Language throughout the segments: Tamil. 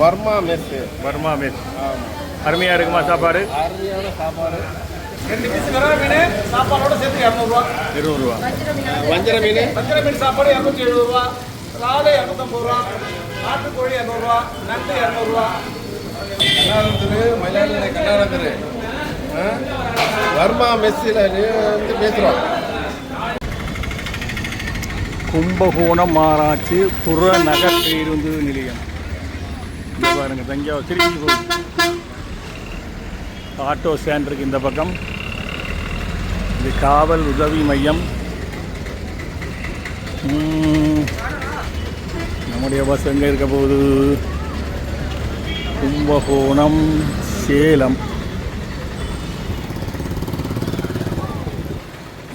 Verma mess Verma mess. அருமையாக இருக்குமா சாப்பாடு? அருமையான சாப்பாடு. ரெண்டு பீஸ் விரா மீன் சாப்பாடோட சேர்த்து இரநூறுவா. இருபது ரூபா வஞ்சர மீன். வஞ்சர மீன் சாப்பாடு இரநூத்தி எழுபது ரூபா ராலை இரநூத்தம்பது ரூபா நாட்டுக்கோழி இரநூறுவா. நண்டு இரநூறுவா. கண்ணாரந்தரு மயிலாடுதுறை கண்ணாரந்தரு ஆ? வர்மா மெஸ்ஸில் வந்து பேசுகிறோம் கும்பகோணம் மாராட்சி புறநகர் பேருந்து நிலையம். இங்க பாருங்க. தஞ்சாவூர் திருச்சி போகுது. ஆட்டோ ஸ்டாண்ட் இருக்கு இந்த பக்கம். இது காவல் உதவி மையம். நம்முடைய பஸ் எங்கே இருக்க போகுது? கும்பகோணம் சேலம்.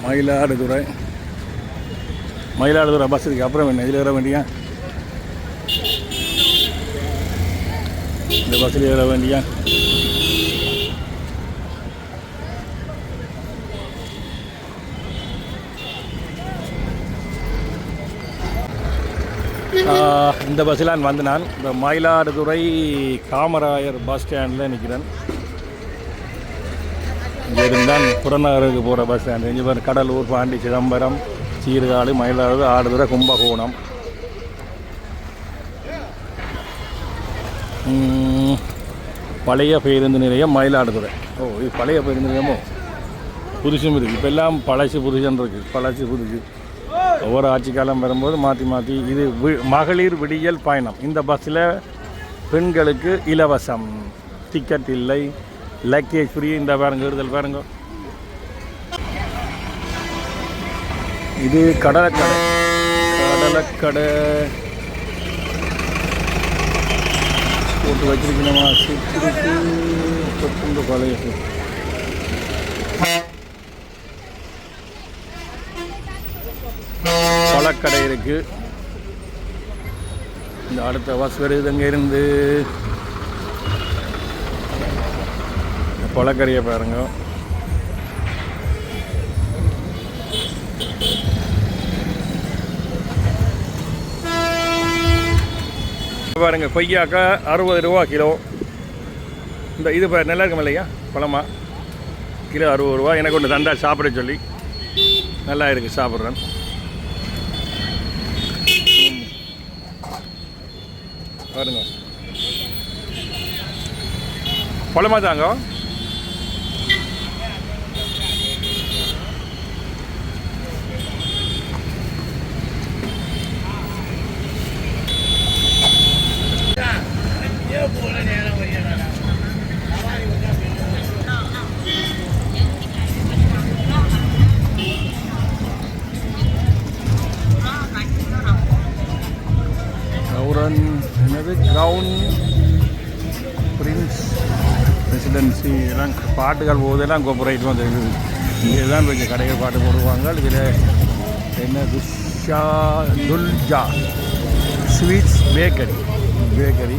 மயிலாடுதுறை. மயிலாடுதுறை பஸ் இருக்கு அப்புறம் என்ன? இதில் வர வேண்டியா? இந்த பஸ்ஸில் ஏற வேண்டியா இந்த பஸ்ஸில் வந்து நான் இந்த மயிலாடுதுறை காமராயர் பஸ் ஸ்டாண்டில் நிற்கிறேன் இங்கே இருந்தால் புறநகருக்கு போகிற பஸ் ஸ்டாண்டு. இங்கே கடலூர் பாண்டி சிதம்பரம் சீர்காழி மயிலாடுதுறை ஆடுதுறை கும்பகோணம். பழைய பேருந்து நிலையம் மயிலாடுதுறை. ஓ இது பழைய பேருந்து நிலையமோ? புதுசும் இருக்குது இப்போ எல்லாம் பழசு புதுசுன்னு இருக்குது பழசு புதுசு. ஒவ்வொரு ஆட்சி காலம் வரும்போது மாற்றி மாற்றி இது வி- மகளிர் விடியல் பயணம். இந்த பஸ்ஸில் பெண்களுக்கு இலவசம். டிக்கெட் இல்லை. லக்கேஜ் ஃப்ரீ இந்த பாருங்க இருதல் பாருங்க. இது கடலக்கடை. கடலக்கடை. போட்டு வச்சிருக்கணுமா. சுற்றிருக்கு தொப்புண்டு பழைய பழக்கடை இருக்கு. இந்த அடுத்த பஸ் வருது அங்கே இருந்து. இந்த பாருங்கள் பாருங்கள் கொய்யாக்கா அறுபது ரூபா கிலோ. இந்த இது நல்லா இருக்கும் இல்லையா? பழமா? கிலோ அறுபது ரூபா. எனக்கு ஒன்று தந்தா சாப்பிட சொல்லி. நல்லா இருக்குது சாப்பிட்றேன். ம். பாருங்க. பழமா தாங்க? தான் போதெல்லாம் வந்து இருக்குது. இங்கே தான் கொஞ்சம் கடைகள் பாட்டு போடுவாங்க. இதில் என்ன துஷா துல்ஜா ஸ்வீட்ஸ் பேக்கரி. பேக்கரி.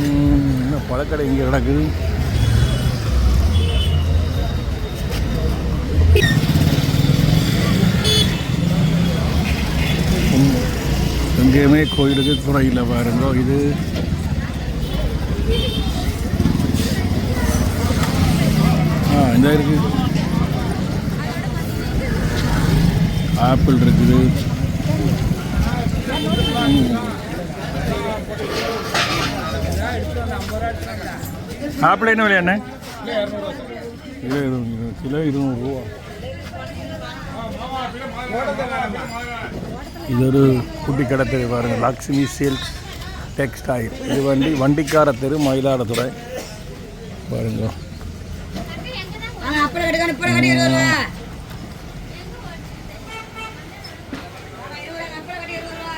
இன்னும் பழக்கடை இங்கே நடக்குது? எங்கேயுமே கோயிலுக்கு துறையில் பாருங்க. இது ஆ இந்த ஆப்பிள் இருக்குது. ஆப்பிள் என்ன விலையா அண்ணே? கிலோ இருபது கிலோ இருநூறு இது ஒரு குட்டி கடை தெரு பாருங்க. லக்ஷ்மி சில்க்ஸ் டெக்ஸ்டைல் இது வண்டி வண்டிக்கார தெரு மயிலாடுதுறை. பாருங்க அப்புறம் எடுக்கணும் இப்போ கட்டி இருபது ரூபா.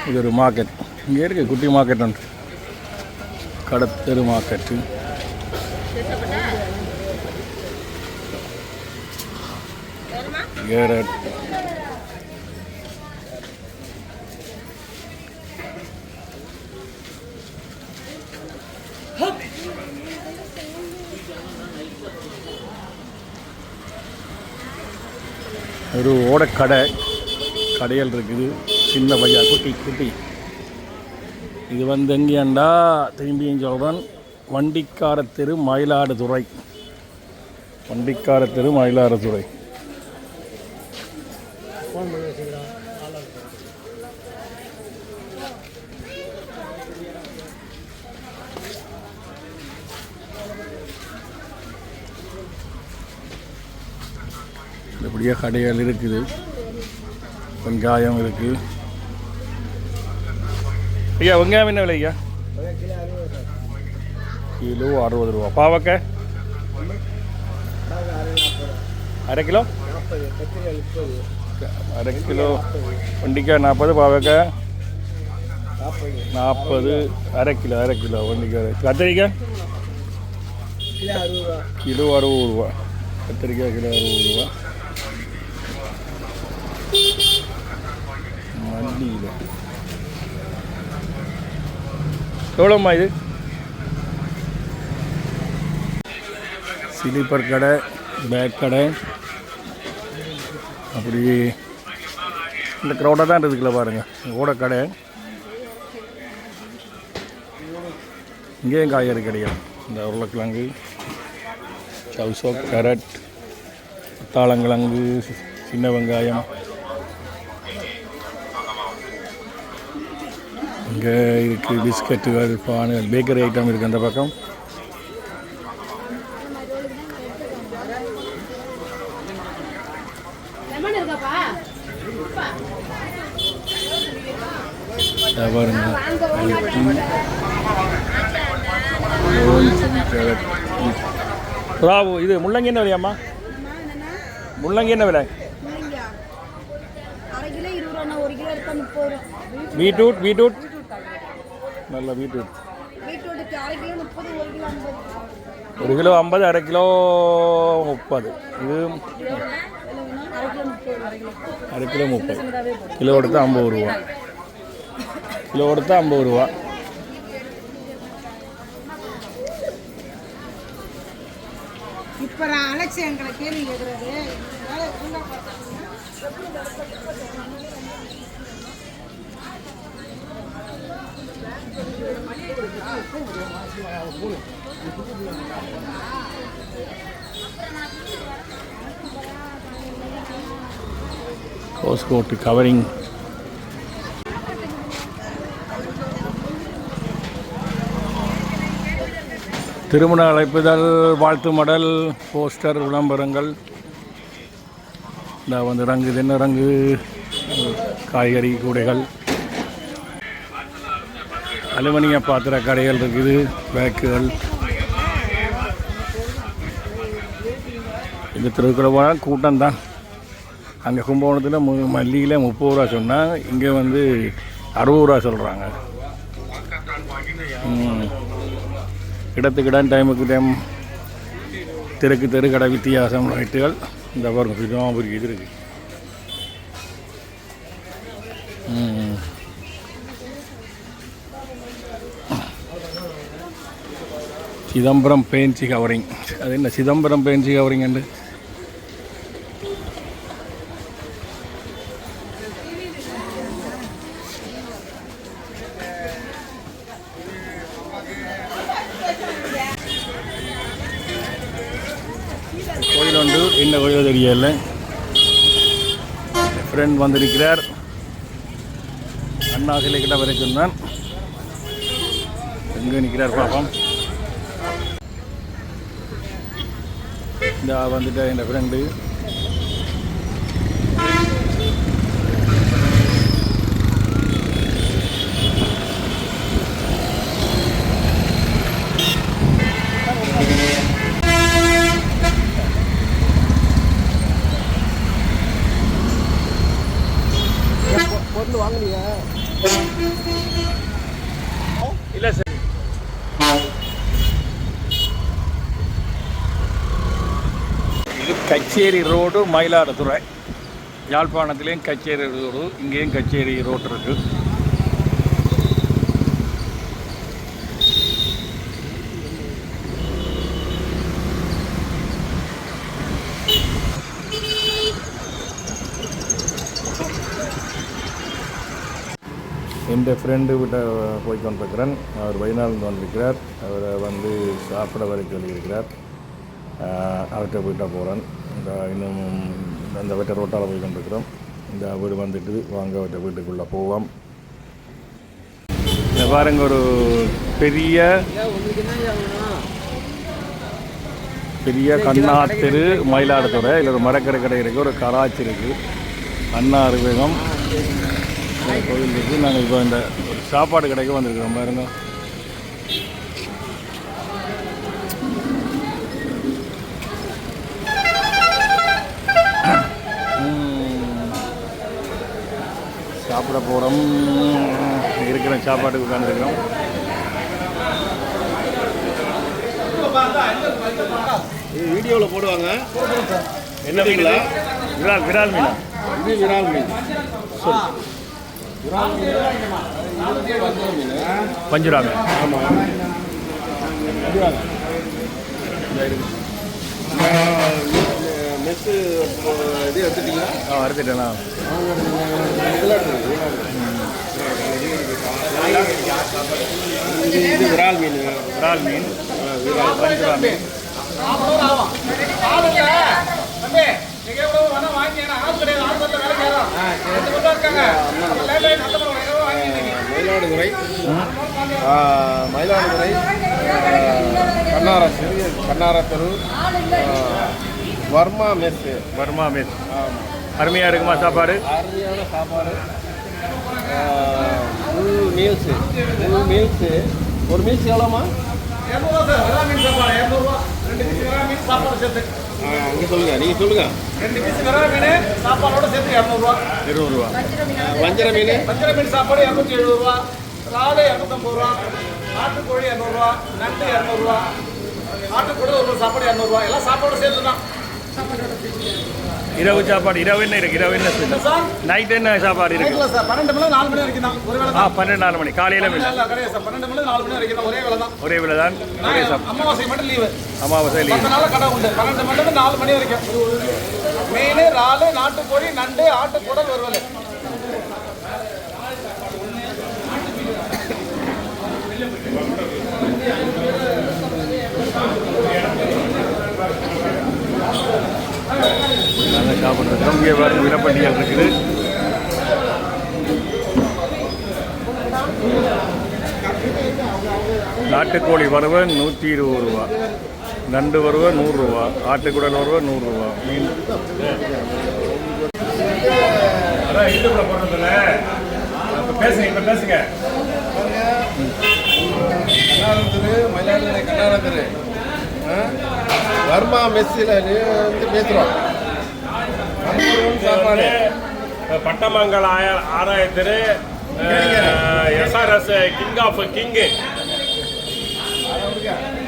இது ஒரு மார்க்கெட் இங்கே இருக்கு குட்டி மார்க்கெட் ஒன்று. கடத்தெரு மார்க்கெட்டு கேரட் ஒரு ஓடக்கடை கடைகள் இருக்குது. சின்ன பையா குட்டி குட்டி. இது வந்து எங்கேண்டா திரும்பியும் சொல்கிறேன் வண்டிக்கார தெரு மயிலாடுதுறை. வண்டிக்கார தெரு மயிலாடுதுறை. இப்படியே கடைகள் இருக்குது. வெங்காயம் இருக்குது ஐயா வெங்காயம் என்ன விலை ஐயா கிலோ அறுபது ரூபா. பாவக்காய் அரை கிலோ? அரை கிலோ. வண்டிக்காய் நாற்பது பாவக்காய் நாற்பது. அரை கிலோ அரை கிலோ வண்டிக்காய். கத்திரிக்காய்? கிலோ அறுபது ரூபா. கத்திரிக்காய் கிலோ அறுபது ரூபா. மல்லியில் எவ்வளோம்மா இது? ஸ்லீப்பர் கடை பேக் கடை. அப்படி இந்த க்ரௌடாக தான் இருக்குல்ல பாருங்கள் ஓட கடை. இங்கேயும் காய்கறி கிடையாது இந்த உருளைக்கிழங்கு சவுசோ கேரட் தாளங்கிழங்கு சின்ன வெங்காயம். இங்கே இருக்குது பிஸ்கட்டுகள் பானுகள் பேக்கரி ஐட்டம் இருக்குது அந்த பக்கம். ராவு இது முள்ளங்கி என்ன விலையாம்மா? முள்ளங்கி என்ன விலை? Beetroot beetroot? நல்ல பீட்ரூட் ஒரு கிலோ ஐம்பது அரை கிலோ முப்பது இது அரை கிலோ முப்பது கிலோ எடுத்து ஐம்பது ரூபா கிலோ எடுத்து ஐம்பது ரூபா இப்போ நான் எங்களை கேள்வி கேட்குறது கோஸ்கோட்டு கவரிங் திருமண அழைப்புதல் வாழ்த்து மடல் போஸ்டர் விளம்பரங்கள். இந்த வந்து ரங்கு தென்ன ரங்கு காய்கறி கூடைகள். அலுமினிய பாத்திர கடைகள் இருக்குது பேக்குகள். இந்த திருக்குறள் கூட்டம் தான். அங்கே கும்பகோணத்தில் மு மல்லியில் முப்பது ரூபா சொன்னால் இங்கே வந்து அறுபது ரூபா சொல்கிறாங்க ம். இடத்துக்கு இடம் டைமுக்கு டைம் தெருக்கு தெரு கடை வித்தியாசம் ரைட்டுகள் இந்த பாருங்க பிரியாமரி இது இருக்குது ம். சிதம்பரம் பெயின்சி கவரிங் அது என்ன சிதம்பரம் பெயின்சி கவரிங் என்று? கோயில் வந்து என்ன கோயில் தெரியல. ஃப்ரெண்ட் வந்திருக்கிறார். அண்ணா சிலை கிட்ட வரைக்கும் தான். எங்கே நிற்கிறார் பாப்போம். இந்த வந்துட்டு என் ஃப்ரெண்டு கச்சேரி ரோடு மயிலாடுதுறை. யாழ்ப்பாணத்துலேயும் கச்சேரி ரோடு இங்கேயும் கச்சேரி ரோடு இருக்குது என் ஃப்ரெண்டு விட்ட போய் கொண்டிருக்கிறேன். அவர் வெளிநாடு வந்திருக்கிறார். அவரை வந்து சாப்பிட வரை சொல்லியிருக்கிறார். அவர்கிட்ட போயிட்டா போகிறேன் இன்னும் அந்த வீட்டை ரோட்டால் போய் கொண்டிருக்கிறோம். இந்த வீடு வந்துட்டு வாங்க அவர்கிட்ட வீட்டுக்குள்ளே போவோம். இந்த பாருங்க ஒரு பெரிய பெரிய கண்ணா தெரு மயிலாடுதுறை இதில் ஒரு மரக்கடை கடை இருக்குது ஒரு கராச்சி இருக்குது அண்ணா அறிவகம் கோவில் இருக்குது நாங்கள் இப்போ இந்த ஒரு சாப்பாடு கடைக்கு வந்திருக்கிறோம் பாருங்க. சாப்பிட போகிறோம் இருக்கிற சாப்பாட்டுக்கு உட்காந்துருக்கிறோம் இது வீடியோவில் போடுவாங்க. என்ன மீன் விரால் விரால் மீன். இது விரால் மீன். விரால் மீன் இது வஞ்சர மீன் மெஸ்ஸு இது எடுத்துட்டீங்களா? ஆ எடுத்துட்டேண்ணா இது இது விரால் மீன். விரால் மீன். விரால். பஞ்சுரா மீன். மயிலாடுதுறை. மயிலாடுதுறை. ஆ, கண்ணாரத்து கண்ணாரத்தரு ஆ, வர்மா மெஸ்ஸு வர்மா மீன் அருமையாக இருக்குமா சாப்பாடு? அருமையான சாப்பாடு. ஃபுல் மீல்ஸு ஃபுல் மீல்ஸு ஒரு மீல்ஸ் எவ்வளோமா அங்கே சொல்லுங்கள் நீங்கள் சொல்லுங்கள் ரெண்டு பீஸ் வெள்ளா மீன் சாப்பாடோட சேர்த்து இரநூறுவா. இருபது ரூபா வஞ்சர மீன். வஞ்சர மீன் சாப்பாடு இரநூத்தி எழுபது ரூபா இறாலு இரநூத்தம்பது ரூபா நாட்டுக்கோழி இரநூறுவா நண்டு இரநூறுவா நாட்டுக்கோழி ஒரு சாப்பாடு இரநூறுவா. எல்லாம் சாப்பாடு சேர்த்து தான் இரவு சாப்பாடு இரவு என்ன இருக்கு? இரவு என்ன ஸ்பெஷல் சார். நைட் என்ன சாப்பாடு இருக்கு? சார். பன்னெண்டு மணி நாலு மணி வரைக்கும் தான். ஒரு வேளை ஆ பன்னெண்டு நாலு மணி. காலையில் கிடையாது சார். பன்னெண்டு மணி நாலு மணி வரைக்கும் தான். ஒரே வேலை தான். ஒரே வேலை தான். ஒரே அமாவாசை மட்டும் லீவு அமாவாசை. பத்து நாள் கடை உண்டு. பன்னெண்டு மணி நாலு மணி வரைக்கும். மீன் இறாலு நாட்டுக்கோழி நண்டு ஆட்டுக்குடல் ஒரு வேலை பாருங்க இருக்குது. நாட்டுக்கோழி வறுவல் நூற்றி இருபது ரூபா. நண்டு வறுவல் நூறுரூவா ஆட்டுக்குடல் வறுவல் நூறுரூவா மீன். பேசுங்க இப்போ பேசுங்க. மயிலாடுதுறை வர்மா மெஸ்ஸில் வந்து பேசுகிறோம் சாப்பாடு. பட்டமங்கல ஆய- ஆராயத்திரு எஸ்ஆர்எஸ் கிங் ஆஃப் கிங்கு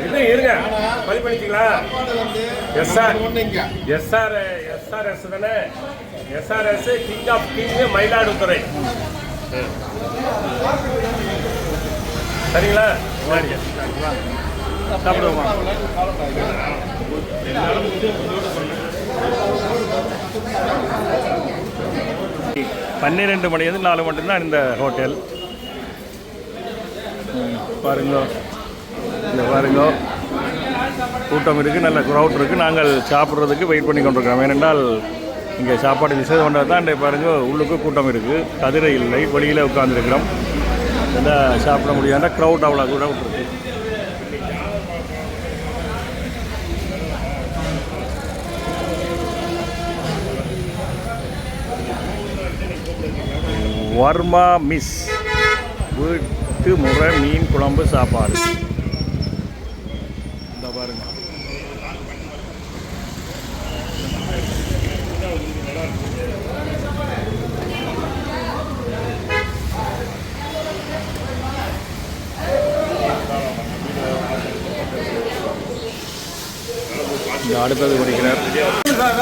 இது இருங்க. பதிவு பண்ணிட்டீங்களா எஸ்ஆர் எஸ்ஆர் எஸ்ஆர்எஸ் தானே? SRS king of king Mayiladuthurai. சரிங்களா? சரிங்க. சாப்பிடுவோமா? பன்னிரெண்டு மணிலேருந்து நாலு மட்டும்தான் இந்த ஹோட்டல் பாருங்க. இந்த பாருங்க. கூட்டம் இருக்குது நல்ல க்ரௌட் இருக்குது நாங்கள் சாப்பிட்றதுக்கு வெயிட் பண்ணி கொண்டிருக்கிறோம். ஏனென்றால் இங்கே சாப்பாடு விசேஷம் பண்ணுறது தான் இந்த பாருங்க உள்ளுக்கு கூட்டம் இருக்குது கதிரை இல்லை வெளியில் உட்காந்துருக்கிறோம் எல்லாம் சாப்பிட முடியாத க்ரௌட் அவ்வளோ கூட இருக்குது வர்மா மிஸ். வீட்டு முறை மீன் குழம்பு சாப்பாடு. இந்த பாருங்க. இந்த அடுத்தது குடிக்கிறார். சார்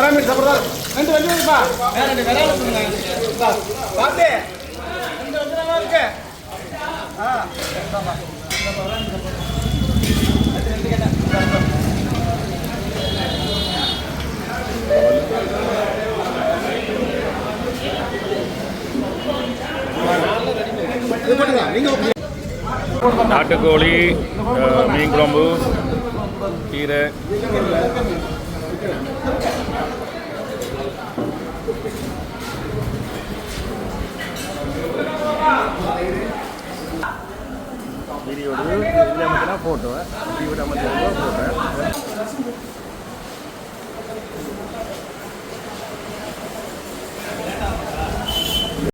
நாட்டுக்கோழி மீன் குழம்பு கீரை. ಹಿರಿಯೋಡು ಇಲ್ಲಿ ಮತ್ತೆ ಫೋಟೋ ಇವರ ಮತ್ತೆ ಫೋಟೋ